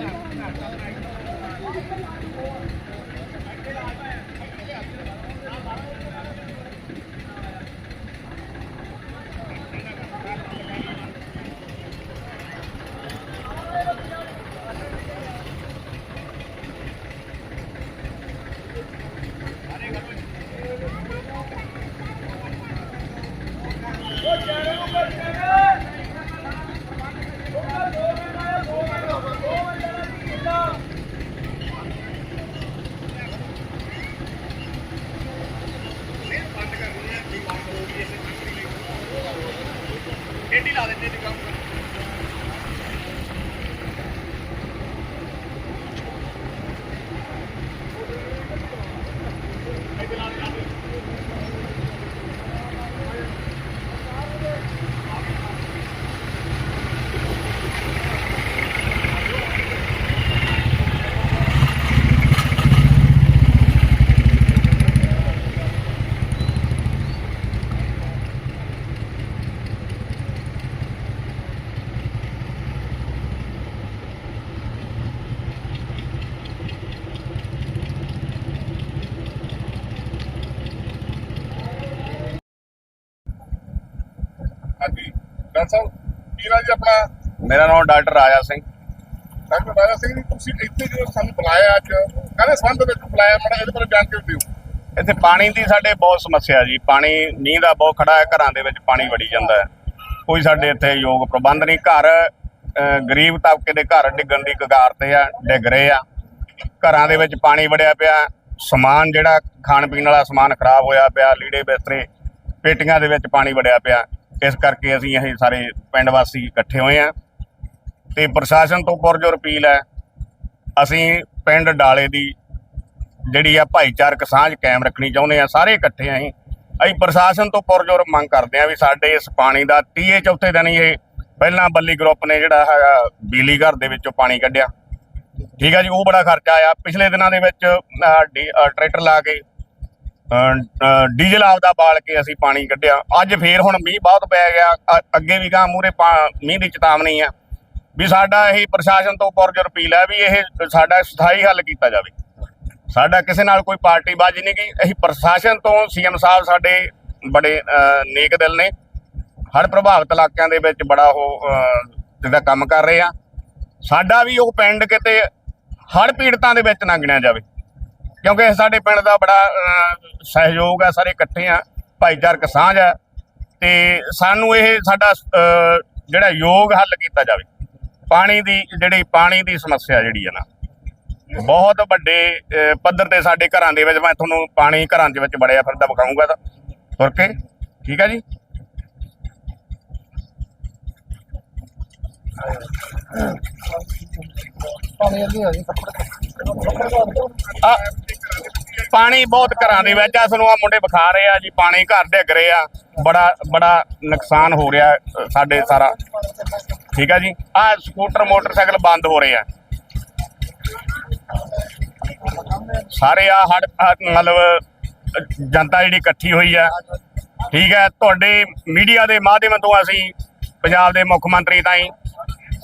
ਹਾਂਜੀ ਡਾਕਟਰ ਸਾਹਿਬ ਕੀ ਨਾਂ ਜੀ ਆਪਣਾ? ਮੇਰਾ ਨਾਮ ਡਾਕਟਰ ਰਾਜਾ ਸਿੰਘ। ਡਾਕਟਰ ਰਾਜਾ ਸਿੰਘ ਜੀ ਤੁਸੀਂ ਇੱਥੇ ਜਦੋਂ ਸਾਨੂੰ ਬੁਲਾਇਆ ਅੱਜ ਕਾਹਦੇ ਸੰਬੰਧ ਵਿੱਚ ਬੁਲਾਇਆ? ਮਾੜਾ ਇਹਦੇ ਬਾਰੇ ਜਾਣਕਾਰੀ ਦਿਓ। ਇੱਥੇ ਪਾਣੀ ਦੀ ਸਾਡੇ ਬਹੁਤ ਸਮੱਸਿਆ ਜੀ। ਪਾਣੀ ਨੀਂਹ ਦਾ ਬਹੁਤ ਖੜਾ ਹੈ ਘਰਾਂ ਦੇ ਵਿੱਚ ਪਾਣੀ ਵੜੀ ਜਾਂਦਾ ਹੈ। ਕੋਈ ਸਾਡੇ ਇੱਥੇ ਯੋਗ ਪ੍ਰਬੰਧ ਨਹੀਂ। ਘਰ ਅਹ, ਗਰੀਬ ਤਬਕੇ ਦੇ ਘਰ ਡਿੱਗਣ ਦੀ ਕਗਾਰ ਤੇ ਆ ਡਿੱਗ ਰਹੇ ਆ। ਘਰਾਂ ਦੇ ਵਿੱਚ ਪਾਣੀ ਵੜਿਆ ਪਿਆ। ਸਮਾਨ ਜਿਹੜਾ ਖਾਣ ਪੀਣ ਵਾਲਾ ਸਮਾਨ ਖਰਾਬ ਹੋਇਆ ਪਿਆ ਲੀੜੇ ਬਿਸਤਰੇ ਪੇਟੀਆਂ ਦੇ ਵਿੱਚ ਪਾਣੀ ਵੜਿਆ ਪਿਆ। ਇਸ ਕਰਕੇ ਅਸੀਂ ਇਹ ਸਾਰੇ ਪਿੰਡ ਵਾਸੀ ਇਕੱਠੇ ਹੋਏ ਆ। ਤੇ ਪ੍ਰਸ਼ਾਸਨ ਤੋਂ ਪੁਰਜੋਰ ਅਪੀਲ ਹੈ, ਅਸੀਂ ਪਿੰਡ ਡਾਲੇ ਦੀ ਜਿਹੜੀ ਆ ਭਾਈਚਾਰਕ ਸਾਂਝ ਕਾਇਮ ਰੱਖਣੀ ਚਾਹੁੰਦੇ ਆ, ਸਾਰੇ ਇਕੱਠੇ ਆਂ ਅਸੀਂ। ਅਸੀਂ ਪ੍ਰਸ਼ਾਸਨ ਤੋਂ ਪੁਰਜੋਰ ਮੰਗ ਕਰਦੇ ਆ ਵੀ ਸਾਡੇ ਇਸ ਪਾਣੀ ਦਾ ਤੀਏ ਚੌਥੇ ਦਿਨ ਹੀ ਇਹ ਪਹਿਲਾਂ ਬੱਲੀ ਗਰੁੱਪ ਨੇ ਜਿਹੜਾ ਹੈਗਾ ਬਿਜਲੀ ਘਰ ਦੇ ਵਿੱਚੋਂ ਪਾਣੀ ਕੱਢਿਆ। ਠੀਕ ਆ ਜੀ, ਉਹ ਬੜਾ ਖਰਚਾ ਆਇਆ। ਪਿਛਲੇ ਦਿਨਾਂ ਦੇ ਵਿੱਚ ਡੀ- ਟਰੈਕਟਰ ਲਾ ਕੇ ਡੀਜ਼ਲ ਆਪਦਾ ਬਾਲ ਕੇ ਅਸੀਂ ਪਾਣੀ ਕੱਢਿਆ। ਅੱਜ ਫੇਰ ਹੁਣ ਮੀਂਹ ਬਹੁਤ ਪੈ ਗਿਆ। ਅੱਗੇ ਵੀ ਗਾਂ ਮੂਰੇ ਮੀਂਹ ਦੀ ਚੇਤਾਵਨੀ ਆ ਵੀ ਸਾਡਾ ਇਹ ਪ੍ਰਸ਼ਾਸਨ ਤੋਂ ਪੁਰਜੋਰ ਅਪੀਲ ਹੈ ਵੀ ਇਹ ਸਾਡਾ ਸਥਾਈ ਹੱਲ ਕੀਤਾ ਜਾਵੇ। ਸਾਡਾ ਕਿਸੇ ਨਾਲ ਕੋਈ ਪਾਰਟੀ ਬਾਜੀ ਨਹੀਂ ਗਈ। ਅਸੀਂ ਪ੍ਰਸ਼ਾਸਨ ਤੋਂ ਸੀਐਮ ਸਾਹਿਬ ਸਾਡੇ ਬੜੇ ਨੇਕ ਦਿਲ ਨੇ। ਹਰ ਪ੍ਰਭਾਵਿਤ ਇਲਾਕਿਆਂ ਦੇ ਵਿੱਚ ਬੜਾ ਉਹ ਜਿਹੜਾ ਕੰਮ ਕਰ ਰਹੇ ਆ। ਸਾਡਾ ਵੀ ਉਹ ਪਿੰਡ ਕਿਤੇ ਹੜ ਪੀੜਤਾਂ ਦੇ ਵਿੱਚ ਨਾ ਗਿਣਿਆ ਜਾਵੇ। ਕਿਉਂਕਿ ਇਹ ਸਾਡੇ ਪਿੰਡ ਦਾ ਬੜਾ ਸਹਿਯੋਗ ਹੈ ਸਾਰੇ ਇਕੱਠੇ ਆ, ਭਾਈਚਾਰਕ ਸਾਂਝ ਹੈ ਤੇ ਸਾਨੂੰ ਇਹ ਸਾਡਾ ਜਿਹੜਾ ਯੋਗ ਹੱਲ ਕੀਤਾ ਜਾਵੇ, ਪਾਣੀ ਦੀ, ਜਿਹੜੀ ਪਾਣੀ ਦੀ ਸਮੱਸਿਆ ਜਿਹੜੀ ਹੈ ਨਾ, ਬਹੁਤ ਵੱਡੇ ਪੱਧਰ ਤੇ ਸਾਡੇ ਘਰਾਂ ਦੇ ਵਿੱਚ, ਮੈਂ ਤੁਹਾਨੂੰ ਪਾਣੀ ਘਰਾਂ ਦੇ ਵਿੱਚ ਬੜਿਆ ਫਿਰਦਾ ਵਿਖਾਊਂਗਾ ਤਾਂ। ਤੁਰ ਕੇ, ਠੀਕ ਹੈ ਜੀ? ਪਾਣੀ ਅੱਗੇ ਆ ਜੀ ਕੱਪੜੇ ਆ ਪਾਣੀ ਬਹੁਤ ਘਰਾਂ ਦੇ ਵਿੱਚ ਆ ਸਾਨੂੰ ਆ ਮੁੰਡੇ ਵਿਖਾ ਰਹੇ ਆ ਜੀ ਪਾਣੀ ਘਰ ਡਿੱਗ ਰਹੇ ਆ। ਬੜਾ ਬੜਾ ਨੁਕਸਾਨ ਹੋ ਰਿਹਾ ਅ, ਸਾਡੇ ਸਾਰਾ। ਠੀਕ ਆ ਜੀ? ਆ ਸਕੂਟਰ ਮੋਟਰਸਾਈਕਲ ਬੰਦ ਹੋ ਰਹੇ ਆ। ਸਾਰੇ ਆ ਹੜ ਆਹ ਮਤਲਬ ਅ, ਜਨਤਾ ਜਿਹੜੀ ਇਕੱਠੀ ਹੋਈ ਆ। ਠੀਕ ਹੈ ਤੁਹਾਡੇ ਮੀਡੀਆ ਦੇ ਮਾਧਿਅਮ ਤੋਂ ਅਸੀਂ ਪੰਜਾਬ ਦੇ ਮੁੱਖ ਮੰਤਰੀ ਤਾਈਂ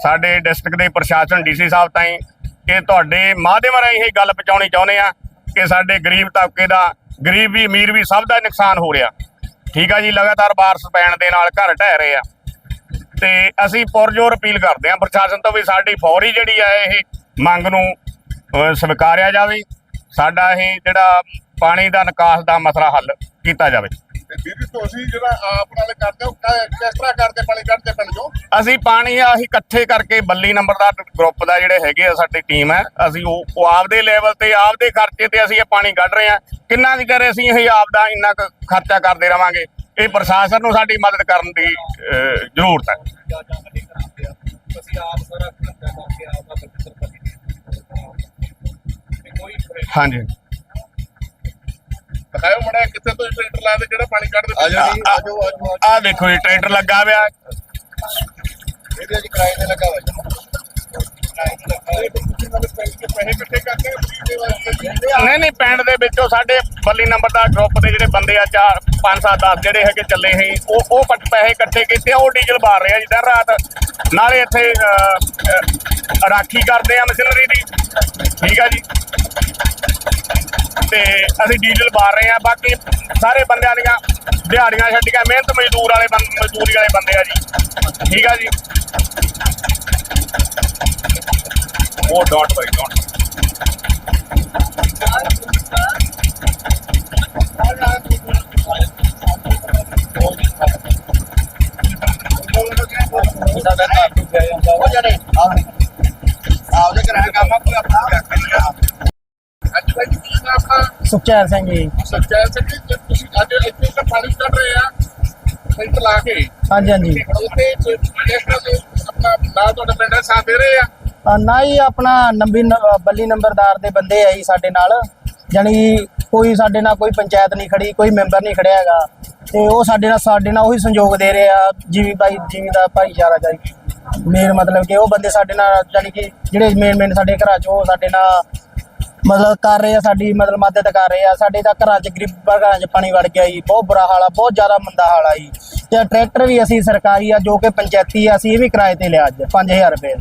ਸਾਡੇ ਡਿਸਟ੍ਰਿਕਟ ਦੇ ਪ੍ਰਸ਼ਾਸਨ ਡੀਸੀ ਸਾਹਿਬ ਤਾਈਂ ਕਿ ਤੁਹਾਡੇ ਮਾਧਿਅਮ ਰਾਹੀਂ ਇਹ ਗੱਲ ਪਹੁੰਚਾਉਣੀ ਚਾਹੁੰਦੇ ਆ ਕਿ ਸਾਡੇ ਗਰੀਬ ਤਬਕੇ ਦਾ, ਗਰੀਬ ਵੀ, ਅਮੀਰ ਵੀ ਸਭ ਦਾ ਨੁਕਸਾਨ ਹੋ ਰਿਹਾ। ਠੀਕ ਆ ਜੀ, ਲਗਾਤਾਰ ਬਾਰਿਸ਼ ਪੈਣ ਦੇ ਨਾਲ ਘਰ ਢਹਿ ਰਹੇ ਆ। ਤੇ ਅਸੀਂ ਪੁਰਜੋਰ ਅਪੀਲ ਕਰਦੇ ਹਾਂ ਪ੍ਰਸ਼ਾਸਨ ਤੋਂ ਵੀ ਸਾਡੀ ਫੌਰੀ ਜਿਹੜੀ ਆ ਇਹ ਮੰਗ ਨੂੰ ਸਵੀਕਾਰਿਆ ਜਾਵੇ। ਸਾਡਾ ਇਹ ਜਿਹੜਾ ਪਾਣੀ ਦਾ ਨਿਕਾਸ ਦਾ ਮਸਲਾ ਹੱਲ ਕੀਤਾ ਜਾਵੇ। ਤੇ ਵੀਰ ਤੁਸੀਂ ਜਿਹੜਾ ਆਪ ਨਾਲ ਕਰਦੇ ਹੋ ਕਿਸ ਤਰ੍ਹਾਂ ਕਰਦੇ ਪਾਣੀ ਕੱਢਦੇ ਪਿੰਡ ਚੋਂ? ਅਸੀਂ ਪਾਣੀ ਆਹੀ ਇਕੱਠੇ ਕਰਕੇ ਬੱਲੀ ਨੰਬਰਦਾਰ ਗਰੁੱਪ ਦਾ ਜਿਹੜੇ ਹੈਗੇ ਆ ਸਾਡੀ ਟੀਮ ਹੈ। ਅਸੀਂ ਉਹ ਉਹ ਆਪਦੇ ਲੈਵਲ ਤੇ ਆਪਦੇ ਖਰਚੇ ਤੇ ਅਸੀਂ ਇਹ ਪਾਣੀ ਕੱਢ ਰਹੇ ਹਾਂ। ਕਿੰਨਾ ਵੀ ਕਰੇ ਅਸੀਂ ਇਹ ਆਪਦਾ ਇੰਨਾ ਕੁ ਖਰਚਾ ਕਰਦੇ ਰਵਾਂਗੇ। ਇਹ ਪ੍ਰਸ਼ਾਸਨ ਨੂੰ ਸਾਡੀ ਮਦਦ ਕਰਨ ਦੀ ਅਹ, ਜ਼ਰੂਰਤ ਹੈ। ਹਾਂਜੀ। ਦਿਖਾਓ ਮੜਾ ਕਿੱਥੇ ਤੋਂ ਟਰੈਕਟਰ ਲਾਇਆ ਤੇ ਜਿਹੜਾ ਪਾਣੀ ਕੱਢਦੇ ਆ ਜਾਓ ਜੀ, ਆ- ਆ ਜਾਓ, ਆ ਜਾਓ, ਆ ਆਹ ਦੇਖੋ ਜੀ ਟਰੈਕਟਰ ਲੱਗਾ ਹੋਇਆ। ਇਹਦੇ ਅੱਜ ਕਿਰਾਏ ਤੇ ਲੱਗਾ ਹੋਇਆ। ਜੀ ਕਿਰਾਏ ਤੇ ਲੱਗਾ ਹੋਇਆ। ਮਤਲਬ ਪੈਸੇ ਪੈਸੇ ਇਕੱਠੇ ਕਰਕੇ ਫ੍ਰੀ ਦੇ ਵਾਸਤੇ ਨਹੀਂ ਨਹੀਂ ਪਿੰਡ ਦੇ ਵਿੱਚੋਂ ਸਾਡੇ ਬੱਲੀ ਨੰਬਰ ਦਾ ਗਰੁੱਪ ਦੇ ਜਿਹੜੇ ਬੰਦੇ ਆ ਚਾਰ 5 7 10 ਜਿਹੜੇ ਹੈਗੇ ਚੱਲੇ ਸੀ ਉਹ ਉਹ ਪਟ- ਪੈਸੇ ਇਕੱਠੇ ਕੀਤੇ ਆ, ਉਹ ਡੀਜ਼ਲ ਬਾਰ ਰਹੇ ਆ ਜੀ ਦਿਨ ਰਾਤ। ਨਾਲੇ ਇੱਥੇ ਅਹ, ਅਹ, ਰਾਖੀ ਕਰਦੇ ਆ ਮਸ਼ੀਨਰੀ ਦੀ। ਠੀਕ ਆ ਜੀ। ਤੇ ਅਸੀਂ ਡੀਜ਼ਲ ਬਾਰ ਰਹੇ ਆ ਬਾਕੀ ਸਾਰੇ ਬੰਦਿਆਂ ਦੀਆਂ ਦਿਹਾੜੀਆਂ ਛੱਡੀਆਂ। ਮਿਹਨਤ ਮਜ਼ਦੂਰ ਵਾਲੇ ਮਜ਼ਦੂਰੀ ਵਾਲੇ ਬੰਦੇ ਆ ਜੀ। ਠੀਕ ਆ ਜੀ? ਉਹ ਡੋਟ ਬਾਈ ਡੋਟ ਸਾਡਾ ਜਿਹੜੇ ਸੁਖਚੈਨ ਸਿੰਘ ਜੀ। ਸਿੰਘ ਤੁਸੀਂ ਅੱਜ ਇੱਥੇ ਤਾਂ ਪਾਣੀ ਕੱਢ ਰਹੇ ਆ ਸੈਂਟ ਲਾ ਕੇ। ਹਾਂਜੀ ਹਾਂਜੀ। ਉੱਥੇ ਇਸ ਤਰ੍ਹਾਂ ਦੇ ਆਪਣਾ ਨਾਲ ਤੁਹਾਡੇ ਪਿੰਡ ਦੇ ਸਾਥ ਦੇ ਰਹੇ ਆ? ਅ, ਨਾ ਹੀ ਆਪਣਾ ਨੰਬੀ ਨ- ਅ, ਬੱਲੀ ਨੰਬਰਦਾਰ ਦੇ ਬੰਦੇ ਆ ਜੀ ਸਾਡੇ ਨਾਲ। ਜਾਣੀ ਕੋਈ ਸਾਡੇ ਨਾਲ ਕੋਈ ਪੰਚਾਇਤ ਨਹੀਂ ਖੜੀ ਕੋਈ ਮੈਂਬਰ ਨਹੀਂ ਖੜਿਆ ਹੈਗਾ। ਤੇ ਉਹ ਸਾਡੇ ਨਾਲ ਸਾਡੇ ਨਾਲ ਉਹੀ ਸੰਯੋਗ ਦੇ ਰਹੇ ਆ ਜਿਵੇਂ ਭਾਈ ਜਿਵੇਂ ਦਾ ਭਾਈਚਾਰਾ ਜਾਨੀ ਮੇਨ ਮਤਲਬ ਕਿ ਉਹ ਬੰਦੇ ਸਾਡੇ ਨਾਲ ਜਾਨੀ ਕਿ ਜਿਹੜੇ ਮੇਨ ਮੇਨ ਸਾਡੇ ਘਰਾਂ 'ਚ ਉਹ ਸਾਡੇ ਨਾਲ ਮਤਲਬ ਕਰ ਰਹੇ ਆ ਸਾਡੀ ਮਤਲਬ ਮਦਦ ਕਰ ਰਹੇ ਆ। ਸਾਡੇ ਤਾਂ ਘਰਾਂ 'ਚ ਗਰੀਬਾਂ ਘਰਾਂ 'ਚ ਪਾਣੀ ਵੜ ਗਿਆ ਜੀ। ਬਹੁਤ ਬੁਰਾ ਹਾਲ ਆ ਬਹੁਤ ਜ਼ਿਆਦਾ ਮੰਦਾ ਹਾਲ ਆ ਜੀ। ਤੇ ਟਰੈਕਟਰ ਵੀ ਅਸੀਂ ਸਰਕਾਰੀ ਆ ਜੋ ਕਿ ਪੰਚਾਇਤੀ ਆ ਅਸੀਂ ਇਹ ਵੀ ਕਿਰਾਏ ਤੇ ਲਿਆ ਅੱਜ 5000 ਰੁਪਏ।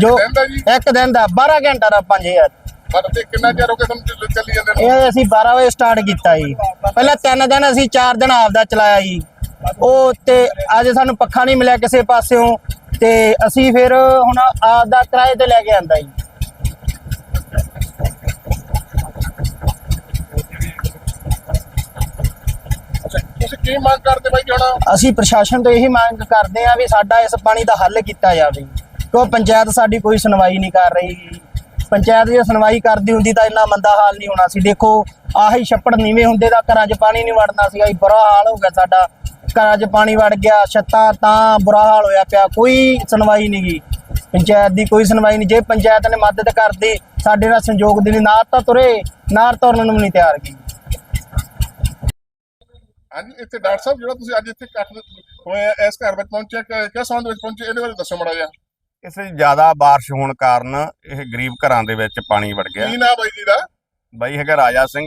ਜੋ ਦਿਨ ਦਾ ਜੀ? ਇੱਕ ਦਿਨ ਦਾ 12 ਘੰਟਾ ਦਾ 5000 ਪਰ ਤੇ ਕਿੰਨਾ ਚਿਰ ਹੋ ਗਿਆ ਤੁਹਾਨੂੰ ਚੱਲ- ਚੱਲੀ ਜਾਂਦੇ ਨੂੰ? ਇਹ ਅਸੀਂ 12 ਵਜੇ ਸਟਾਰਟ ਕੀਤਾ ਜੀ। ਪਹਿਲਾਂ ਤਿੰਨ ਦਿਨ ਅਸੀਂ ਚਾਰ ਦਿਨ ਆਪਦਾ ਚਲਾਇਆ ਜੀ। ਉਹ ਤੇ ਅੱਜ ਸਾਨੂੰ ਪੱਖਾ ਨਹੀਂ ਮਿਲਿਆ ਕਿਸੇ ਪਾਸਿਓਂ। ਤੇ ਅਸੀਂ ਫਿਰ ਹੁਣ ਆਪਦਾ ਕਿਰਾਏ ਤੇ ਲੈ ਕੇ ਆਂਦਾ ਜੀ। ਕੀ ਮੰਗ ਕਰਦੇ ਬਾਈ ਹੁਣ ਅਸੀਂ ਪ੍ਰਸ਼ਾਸਨ ਤੋਂ ਇਹੀ ਮੰਗ ਕਰਦੇ ਹਾਂ ਵੀ ਸਾਡਾ ਇਸ ਪਾਣੀ ਦਾ ਹੱਲ ਕੀਤਾ ਜਾਵੇ। ਕਿਉਂ ਪੰਚਾਇਤ ਸਾਡੀ ਕੋਈ ਸੁਣਵਾਈ ਨਹੀਂ ਕਰ ਰਹੀ। ਪੰਚਾਇਤ ਜੇ ਸੁਣਵਾਈ ਕਰਦੀ ਹੁੰਦੀ ਤਾਂ ਇੰਨਾ ਮੰਦਾ ਹਾਲ ਨਹੀਂ ਹੋਣਾ ਸੀ। ਦੇਖੋ, ਆਹੀ ਛੱਪੜ ਨੀਵੇਂ ਹੁੰਦੇ ਤਾਂ ਘਰਾਂ 'ਚ ਪਾਣੀ ਨਹੀਂ ਵੜਨਾ ਸੀਗਾ। ਜੀ ਬੁਰਾ ਹਾਲ ਹੋ ਗਿਆ ਸਾਡਾ। ਘਰਾਂ 'ਚ ਪਾਣੀ ਵੜ ਗਿਆ, ਛੱਤਾਂ ਤਾਂ ਬੁਰਾ ਹਾਲ ਹੋਇਆ ਪਿਆ। ਕੋਈ ਸੁਣਵਾਈ ਨਹੀਂ ਗਈ। ਪੰਚਾਇਤ ਦੀ ਕੋਈ ਸੁਣਵਾਈ ਨਹੀਂ। ਜੇ ਪੰਚਾਇਤ ਨੇ ਮਦਦ ਕਰਦੀ, ਸਾਡੇ ਨਾਲ ਸੰਯੋਗ ਦੇਣੀ ਨਾ ਤਾਂ ਤੁਰੇ, ਨਾ ਤੁਰਨ ਨੂੰ ਨਹੀਂ ਤਿਆਰ ਕੀ। ਹਾਂਜੀ ਇੱਥੇ ਡਾਕਟਰ ਸਾਹਿਬ ਜਿਹੜਾ ਤੁਸੀਂ ਅੱਜ ਇੱਥੇ ਕੱਟ ਹੋਇਆ ਇਸ ਘਰ ਵਿੱਚ ਪਹੁੰਚਿਆ ਕਿ- ਕਿਸ ਸੰਬੰਧ ਵਿੱਚ ਪਹੁੰਚੇ? ਇਹਦੇ ਬਾਰੇ ਦੱਸੋ ਮੜਾ ਜਿਹਾ। ਇਸ ਜ਼ਿਆਦਾ ਬਾਰਿਸ਼ ਹੋਣ ਕਾਰਨ ਇਹ ਗਰੀਬ ਘਰਾਂ ਦੇ ਵਿੱਚ ਪਾਣੀ ਵੜ ਗਿਆ। ਕੀ ਨਾਮ ਬਾਈ ਜੀ ਦਾ? ਬਾਈ ਹੈਗਾ ਰਾਜਾ ਸਿੰਘ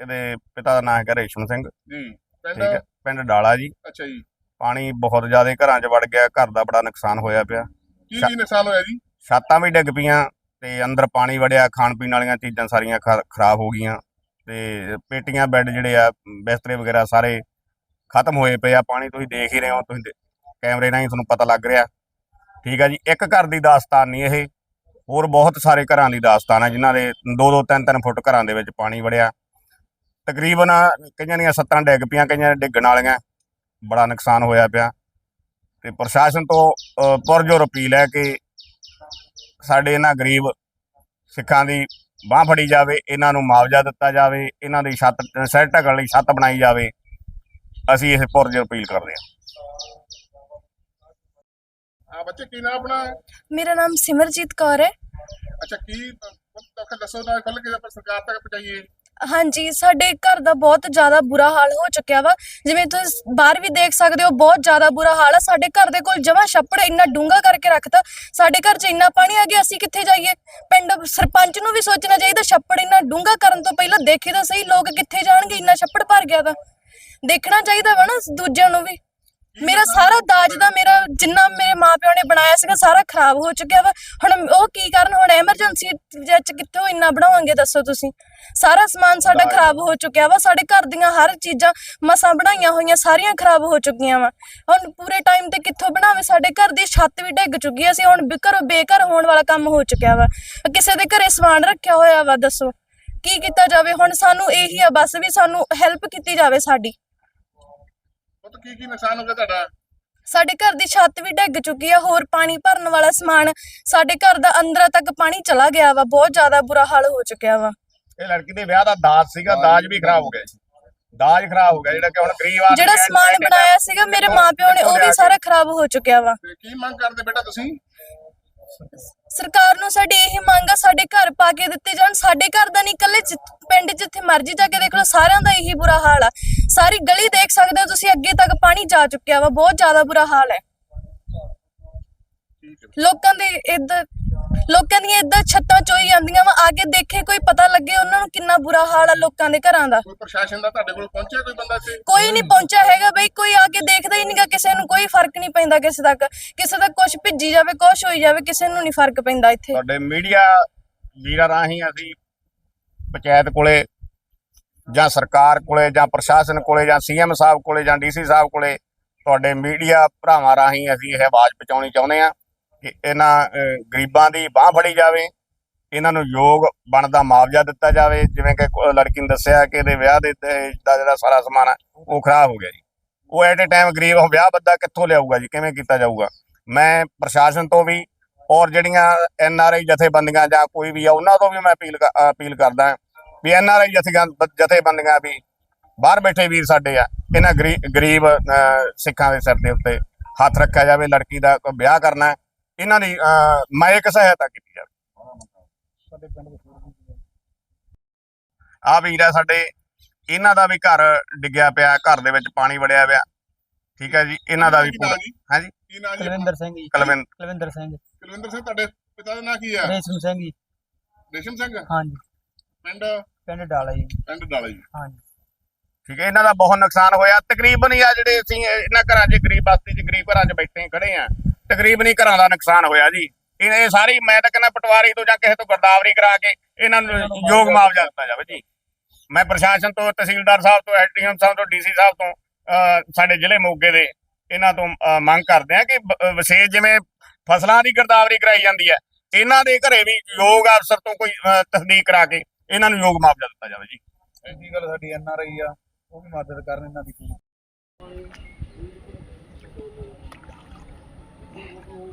ਇਹਦੇ ਪਿਤਾ ਦਾ ਨਾਮ ਹੈਗਾ ਰੇਸ਼ਮ ਸਿੰਘ। ਜੀ ਪਿੰਡ? ਠੀਕ ਹੈ ਪਿੰਡ ਡਾਲਾ ਜੀ। ਅੱਛਾ ਜੀ। ਪਾਣੀ ਬਹੁਤ ਜ਼ਿਆਦਾ ਘਰਾਂ 'ਚ ਵੜ ਗਿਆ ਘਰ ਦਾ ਬੜਾ ਨੁਕਸਾਨ ਹੋਇਆ ਪਿਆ। ਕੀ ਕੀ ਨੁਕਸਾਨ ਹੋਇਆ ਜੀ? ਛੱਤਾਂ ਵੀ ਡਿੱਗ ਪਈਆਂ ਤੇ ਅੰਦਰ ਪਾਣੀ ਵੜਿਆ ਖਾਣ ਪੀਣ ਵਾਲੀਆਂ ਚੀਜ਼ਾਂ ਸਾਰੀਆਂ ਖ- ਖਰਾਬ ਹੋ ਗਈਆਂ। ਤੇ ਪੇਟੀਆਂ ਬੈੱਡ ਜਿਹੜੇ ਆ ਬਿਸਤਰੇ ਵਗੈਰਾ ਸਾਰੇ ਖਤਮ ਹੋਏ ਪਏ ਆ। ਪਾਣੀ ਤੁਸੀਂ ਦੇਖ ਹੀ ਰਹੇ ਹੋ ਤੁਸੀਂ ਕੈਮਰੇ ਨਾਲ ਹੀ ਤੁਹਾਨੂੰ ਪਤਾ ਲੱਗ ਰਿਹਾ। ਠੀਕ ਆ ਜੀ ਇੱਕ ਘਰ ਦੀ ਦਾਸਤਾਨ ਨਹੀਂ ਇਹ। ਹੋਰ ਬਹੁਤ ਸਾਰੇ ਘਰਾਂ ਦੀ ਦਾਸਤਾਨ ਹੈ ਜਿਨ੍ਹਾਂ ਦੇ 2-2 3-3 ਫੁੱਟ ਘਰਾਂ ਦੇ ਵਿੱਚ ਪਾਣੀ ਵੜਿਆ। ਤਕਰੀਬਨ ਕਈਆਂ ਦੀਆਂ ਸੱਤਾਂ ਡਿੱਗ ਪਈਆਂ ਕਈਆਂ ਦੇ ਡਿੱਗਣ ਵਾਲੀਆਂ। ਬੜਾ ਨੁਕਸਾਨ ਹੋਇਆ ਪਿਆ। ਤੇ ਪ੍ਰਸ਼ਾਸਨ ਤੋਂ ਅ, ਪੁਰਜੋਰ ਅਪੀਲ ਹੈ ਕਿ ਸਾਡੇ ਇਹਨਾਂ ਗਰੀਬ ਸਿੱਖਾਂ ਦੀ ਬਾਹ ਫੜੀ ਜਾਵੇ ਇਹਨਾਂ ਨੂੰ ਮੁਆਵਜ਼ਾ ਦਿੱਤਾ ਜਾਵੇ ਇਹਨਾਂ ਦੀ ਛੱਤ ਸਿਰ ਢੱਕਣ ਲਈ ਛੱਤ ਬਣਾਈ ਜਾਵੇ ਅਸੀਂ ਇਹ ਪੁਰਜੋਰ ਅਪੀਲ ਕਰਦੇ ਹਾਂ। ਆ ਬੱਚੇ ਕੀ ਨਾਮ ਆਪਣਾ? ਮੇਰਾ ਨਾਮ ਸਿਮਰਜੀਤ ਕੌਰ ਹੈ। ਅੱਛਾ ਕੀ ਤੁਹਾਨੂੰ ਦੱਸੋ ਨਾ ਖੁੱਲ ਕੇ ਆਪਾਂ ਸਰਕਾਰ ਤੱਕ ਪਹੁੰਚਾਈਏ। ਹਾਂਜੀ, ਸਾਡੇ ਘਰ ਦਾ ਬਹੁਤ ਜ਼ਿਆਦਾ ਬੁਰਾ ਹਾਲ ਹੋ ਚੁੱਕਿਆ ਵਾ। ਜਿਵੇਂ ਤੁਸੀਂ ਬਾਹਰ ਵੀ ਦੇਖ ਸਕਦੇ ਹੋ, ਬਹੁਤ ਜ਼ਿਆਦਾ ਬੁਰਾ ਹਾਲ ਆ। ਸਾਡੇ ਘਰ ਦੇ ਕੋਲ ਜਮਾ ਛੱਪੜ ਇੰਨਾ ਡੂੰਘਾ ਕਰਕੇ ਰੱਖਤਾ। ਸਾਡੇ ਘਰ 'ਚ ਇੰਨਾ ਪਾਣੀ ਆ ਗਿਆ, ਅਸੀਂ ਕਿੱਥੇ ਜਾਈਏ? ਪਿੰਡ ਸਰਪੰਚ ਨੂੰ ਵੀ ਸੋਚਣਾ ਚਾਹੀਦਾ, ਛੱਪੜ ਇੰਨਾ ਡੂੰਘਾ ਕਰਨ ਤੋਂ ਪਹਿਲਾਂ ਦੇਖੇ ਤਾਂ ਸਹੀ ਲੋਕ ਕਿੱਥੇ ਜਾਣਗੇ, ਇੰਨਾ ਛੱਪੜ ਭਰ ਗਿਆ ਤਾਂ। ਦੇਖਣਾ ਚਾਹੀਦਾ ਵਾ ਨਾ, ਦੂਜਿਆਂ ਨੂੰ ਵੀ। ਮੇਰਾ ਸਾਰਾ ਦਾਜ ਦਾ ਮੇਰਾ ਜਿੰਨਾ ਮੇਰੇ ਮਾਪਿਆਂ ਨੇ ਬਣਾਇਆ ਸੀਗਾ ਸਾਰਾ ਖਰਾਬ ਹੋ ਚੁੱਕਿਆ ਵਾ। ਹੁਣ ਉਹ ਕੀ ਕਰਨ ਹੁਣ ਐਮਰਜੈਂਸੀ ਵਿੱਚ ਕਿੱਥੋਂ ਇੰਨਾ ਬਣਾਵਾਂਗੇ ਦੱਸੋ ਤੁਸੀਂ? ਸਾਰਾ ਸਮਾਨ ਸਾਡਾ ਖਰਾਬ ਹੋ ਚੁੱਕਿਆ ਵਾ। ਸਾਡੇ ਘਰ ਦੀਆਂ ਹਰ ਚੀਜ਼ਾਂ ਮਸਾਂ ਬਣਾਈਆਂ ਹੋਈਆਂ ਸਾਰੀਆਂ ਖਰਾਬ ਹੋ ਚੁੱਕੀਆਂ ਵਾ। ਹੁਣ ਪੂਰੇ ਟਾਈਮ ਤੇ ਕਿੱਥੋਂ ਬਣਾਵੇ? ਸਾਡੇ ਘਰ ਦੀ ਛੱਤ ਵੀ ਡਿੱਗ ਚੁੱਕੀ ਆ। ਅਸੀਂ ਹੁਣ ਘਰੋਂ ਬੇਘਰ ਹੋਣ ਵਾਲਾ ਕੰਮ ਹੋ ਚੁੱਕਿਆ ਵਾ। ਕਿਸੇ ਦੇ ਘਰੇ ਸਮਾਨ ਰੱਖਿਆ ਹੋਇਆ ਵਾ ਦੱਸੋ। ਕੀ ਕੀਤਾ ਜਾਵੇ? ਹੁਣ ਸਾਨੂੰ ਇਹੀ ਆ ਬਸ ਵੀ ਸਾਨੂੰ ਹੈਲਪ ਕੀਤੀ ਜਾਵੇ ਸਾਡੀ। ਉਹ ਤਾਂ ਕੀ ਕੀ ਨੁਕਸਾਨ ਹੋ ਗਿਆ ਤੁਹਾਡਾ? ਸਾਡੇ ਘਰ ਦੀ ਛੱਤ ਵੀ ਡਿੱਗ ਚੁੱਕੀ ਆ ਹੋਰ ਪਾਣੀ ਭਰਨ ਵਾਲਾ ਸਮਾਨ ਸਾਡੇ ਘਰ ਦਾ ਅੰਦਰਾਂ ਤੱਕ ਪਾਣੀ ਚਲਾ ਗਿਆ ਵਾ ਬਹੁਤ ਜ਼ਿਆਦਾ ਬੁਰਾ ਹਾਲ ਹੋ ਚੁੱਕਿਆ ਵਾ। ਇਹ ਲੜਕੀ ਦੇ ਵਿਆਹ ਦਾ ਦਾਜ ਸੀਗਾ ਦਾਜ ਵੀ ਖਰਾਬ ਹੋ ਗਿਆ ਜੀ। ਦਾਜ ਖਰਾਬ ਹੋ ਗਿਆ ਜਿਹੜਾ ਕਿ ਹੁਣ ਗਰੀਬ ਆਦਮੀ ਜਿਹੜਾ ਸਮਾਨ ਬਣਾਇਆ ਸੀਗਾ ਮੇਰੇ ਮਾਪਿਓ ਨੇ ਉਹ ਵੀ ਸਾਰਾ ਖਰਾਬ ਹੋ ਚੁੱਕਿਆ ਵਾ। ਤੇ ਕੀ ਮੰਗ ਕਰਦੇ ਬੇਟਾ ਤੁਸੀਂ? ਸਰਕਾਰ ਨੂੰ ਸਾਡੀ ਇਹ ਮੰਗ ਆ ਸਾਡੇ ਘਰ ਪਾ ਕੇ ਦਿੱਤੇ ਜਾਣ ਸਾਡੇ ਘਰ ਦਾ ਨਹੀਂ ਇਕੱਲੇ ਪਿੰਡ ਜਿੱਥੇ ਮਰਜ਼ੀ ਜਾ ਕੇ ਦੇਖ ਲਓ ਸਾਰਿਆਂ ਦਾ ਇਹੀ ਬੁਰਾ ਹਾਲ ਆ। ਸਾਰੀ ਗਲੀ ਦੇਖ ਸਕਦੇ ਹੋ ਤੁਸੀਂ ਅੱਗੇ ਤੱਕ ਪਾਣੀ ਜਾ ਚੁੱਕਿਆ ਵਾ ਬਹੁਤ ਜ਼ਿਆਦਾ ਬੁਰਾ ਹਾਲ ਹੈ। ਠੀਕ ਹੈ। ਲੋਕਾਂ ਦੇ ਇੱਧਰ ਲੋਕਾਂ ਦੀਆਂ ਇਦਾਂ ਛੱਤਾਂ ਚੋਈ ਜਾਂਦੀਆਂ ਵਾ ਆਗੇ ਦੇਖੇ ਕੋਈ ਪਤਾ ਲੱਗੇ ਉਹਨਾਂ ਨੂੰ ਕਿੰਨਾ ਬੁਰਾ ਹਾਲ ਆ ਲੋਕਾਂ ਦੇ ਘਰਾਂ ਦਾ। ਕੋਈ ਪ੍ਰਸ਼ਾਸਨ ਦਾ ਤੁਹਾਡੇ ਕੋਲ ਪਹੁੰਚਿਆ ਕੋਈ ਬੰਦਾ ਇੱਥੇ ਕੋਈ ਨਹੀਂ ਪਹੁੰਚਿਆ ਹੈਗਾ ਬਈ ਕੋਈ ਆ ਕੇ ਦੇਖਦਾ ਹੀ ਨਹੀਂਗਾ ਕਿਸੇ ਨੂੰ ਕੋਈ ਫ਼ਰਕ ਨਹੀਂ ਪੈਂਦਾ ਕਿਸੇ ਤੱਕ। ਕਿਸੇ ਦਾ ਕੁਝ ਭਿੱਜੀ ਜਾਵੇ ਕੁਝ ਹੋਈ ਜਾਵੇ ਕਿਸੇ ਨੂੰ ਨਹੀਂ ਫ਼ਰਕ ਪੈਂਦਾ ਇੱਥੇ। ਤੁਹਾਡੇ ਮੀਡੀਆ ਵੀਰਾਂ ਰਾਹੀਂ ਅਸੀਂ ਪੰਚਾਇਤ ਕੋਲੇ ਜਾਂ ਸਰਕਾਰ ਕੋਲੇ ਜਾਂ ਪ੍ਰਸ਼ਾਸਨ ਕੋਲੇ ਜਾਂ ਸੀਐਮ ਸਾਹਿਬ ਕੋਲੇ ਜਾਂ ਡੀਸੀ ਸਾਹਿਬ ਕੋਲੇ ਤੁਹਾਡੇ ਮੀਡੀਆ ਭਰਾਵਾਂ ਰਾਹੀਂ ਅਸੀਂ ਇਹ ਆਵਾਜ਼ ਪਹੁੰਚਾਉਣੀ ਚਾਹੁੰਦੇ ਆ ਕਿ ਇਹਨਾਂ ਅਹ, ਗਰੀਬਾਂ ਦੀ ਬਾਹ ਫੜੀ ਜਾਵੇ ਇਹਨਾਂ ਨੂੰ ਯੋਗ ਬਣਦਾ ਮੁਆਵਜ਼ਾ ਦਿੱਤਾ ਜਾਵੇ ਜਿਵੇਂ ਕਿ ਲੜਕੀ ਨੇ ਦੱਸਿਆ ਕਿ ਇਹਦੇ ਵਿਆਹ ਦੇ ਦਾ ਜਿਹੜਾ ਸਾਰਾ ਸਮਾਨ ਹੈ ਉਹ ਖਰਾਬ ਹੋ ਗਿਆ ਜੀ। ਉਹ ਐਟ ਏ ਟਾਈਮ ਗਰੀਬ ਵਿਆਹ ਬੱਦਾ ਕਿੱਥੋਂ ਲਿਆਊਗਾ ਜੀ ਕਿਵੇਂ ਕੀਤਾ ਜਾਊਗਾ? ਮੈਂ ਪ੍ਰਸ਼ਾਸਨ ਤੋਂ ਵੀ ਔਰ ਜਿਹੜੀਆਂ ਐਨ ਆਰ ਆਈ ਜਥੇਬੰਦੀਆਂ ਜਾਂ ਕੋਈ ਵੀ ਆ ਉਹਨਾਂ ਤੋਂ ਵੀ ਮੈਂ ਅਪੀਲ ਅਪੀਲ ਕਰਦਾ ਵੀ ਐਨ ਆਰ ਆਈ ਜਥੇਬੰਦੀਆਂ ਵੀ ਬਾਹਰ ਬੈਠੇ ਵੀਰ ਸਾਡੇ ਆ ਇਹਨਾਂ ਗਰੀ- ਗਰੀਬ ਅਹ, ਸਿੱਖਾਂ ਦੇ ਸਿਰ ਦੇ ਉੱਤੇ ਹੱਥ ਰੱਖਿਆ ਜਾਵੇ ਲੜਕੀ ਦਾ ਵਿਆਹ ਕਰਨਾ ਇਹਨਾਂ ਦੀ ਮਾਇਕ ਸਹਾਇਤਾ ਕੀਤੀ ਜਾਵੇ। ਆ ਵੀਰ ਆ ਸਾਡੇ ਇਹਨਾਂ ਦਾ ਵੀ ਘਰ ਡਿੱਗਿਆ ਪਿਆ ਘਰ ਦੇ ਵਿੱਚ ਪਾਣੀ ਵੜਿਆ ਪਿਆ। ਠੀਕ ਹੈ ਜੀ ਇਹਨਾਂ ਦਾ ਵੀ ਪੂਰਾ? ਹਾਂਜੀ? ਕੀ ਨਾਂ ਜੀ? ਕੁਲਵਿੰਦਰ ਸਿੰਘ ਜੀ। ਕਲਵਿੰਦ ਕੁਲਵਿੰਦਰ ਸਿੰਘ। ਕੁਲਵਿੰਦਰ ਸਿੰਘ ਤੁਹਾਡੇ ਪਿਤਾ ਦਾ ਨਾਂ ਕੀ ਆ? ਰੇਸ਼ਮ ਸਿੰਘ ਜੀ। ਰੇਸ਼ਮ ਸਿੰਘ? ਹਾਂਜੀ। ਪਿੰਡ? ਪਿੰਡ ਡਾਲਾ ਜੀ। ਪਿੰਡ ਡਾਲਾ ਜੀ। ਹਾਂਜੀ। ਠੀਕ ਹੈ ਇਹਨਾਂ ਦਾ ਬਹੁਤ ਨੁਕਸਾਨ ਹੋਇਆ। ਤਕਰੀਬਨ ਹੀ ਆ ਜਿਹੜੇ ਅਸੀਂ ਇਹਨਾਂ ਘਰਾਂ 'ਚ ਗਰੀਬ ਬਸਤੀ 'ਚ ਗਰੀਬ ਘਰਾਂ 'ਚ ਬੈਠੇ ਖੜੇ ਆ। ਤਕਰੀਬਨ ਹੀ ਘਰਾਂ ਦਾ ਨੁਕਸਾਨ ਹੋਇਆ ਜੀ। ਇਹ ਸਾਰੀ ਮੈਂ ਤਾਂ ਕਹਿੰਦਾ ਪਟਵਾਰੀ ਤੋਂ ਜਾਂ ਕਿਸੇ ਤੋਂ ਗਰਦਾਵਰੀ ਕਰਾ ਕੇ ਇਹਨਾਂ ਨੂੰ ਯੋਗ ਮੁਆਵਜ਼ਾ ਦਿੱਤਾ ਜਾਵੇ ਜੀ। ਮੈਂ ਪ੍ਰਸ਼ਾਸਨ ਤੋਂ ਤਹਿਸੀਲਦਾਰ ਸਾਹਿਬ ਤੋਂ ਐਸਡੀਐਮ ਸਾਹਿਬ ਤੋਂ ਡੀਸੀ ਸਾਹਿਬ ਤੋਂ ਸਾਡੇ ਜ਼ਿਲ੍ਹੇ ਮੋਗੇ ਦੇ ਇਹਨਾਂ ਤੋਂ ਮੰਗ ਕਰਦੇ ਆ ਕਿ ਵਿਸ਼ੇਸ਼ ਜਿਵੇਂ ਫਸਲਾਂ ਦੀ ਗਰਦਾਵਰੀ ਕਰਾਈ ਜਾਂਦੀ ਹੈ ਇਹਨਾਂ ਦੇ ਘਰੇ ਵੀ ਯੋਗ ਅਫਸਰ ਤੋਂ ਕੋਈ ਤਸਦੀਕ ਕਰਾ ਕੇ ਇਹਨਾਂ ਨੂੰ ਯੋਗ ਮੁਆਵਜ਼ਾ ਦਿੱਤਾ ਜਾਵੇ ਜੀ। ਐਸੀ ਗੱਲ ਸਾਡੀ ਐਨ ਆਰ ਆਈ ਆ ਉਹ ਵੀ ਮਦਦ ਕਰਨ ਇਹਨਾਂ ਦੀ ਪੂਰੀ। ਹੌਲੀ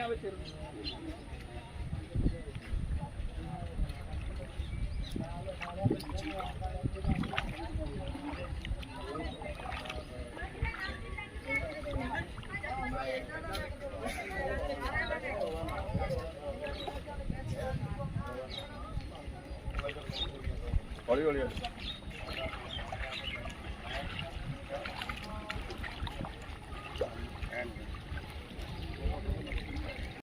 ਹੌਲੀ